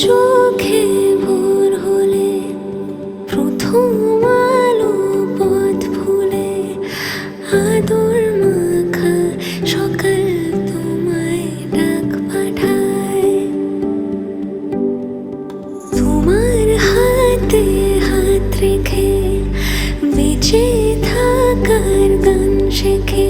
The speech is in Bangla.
চোখে ভোর হলে প্রথম আলো পথ ভুলে আদর মাখা সকাল তোমায় ডাক পাঠায়। তোমার হাতে হাত রেখে বেঁচে থাকার গান শেখে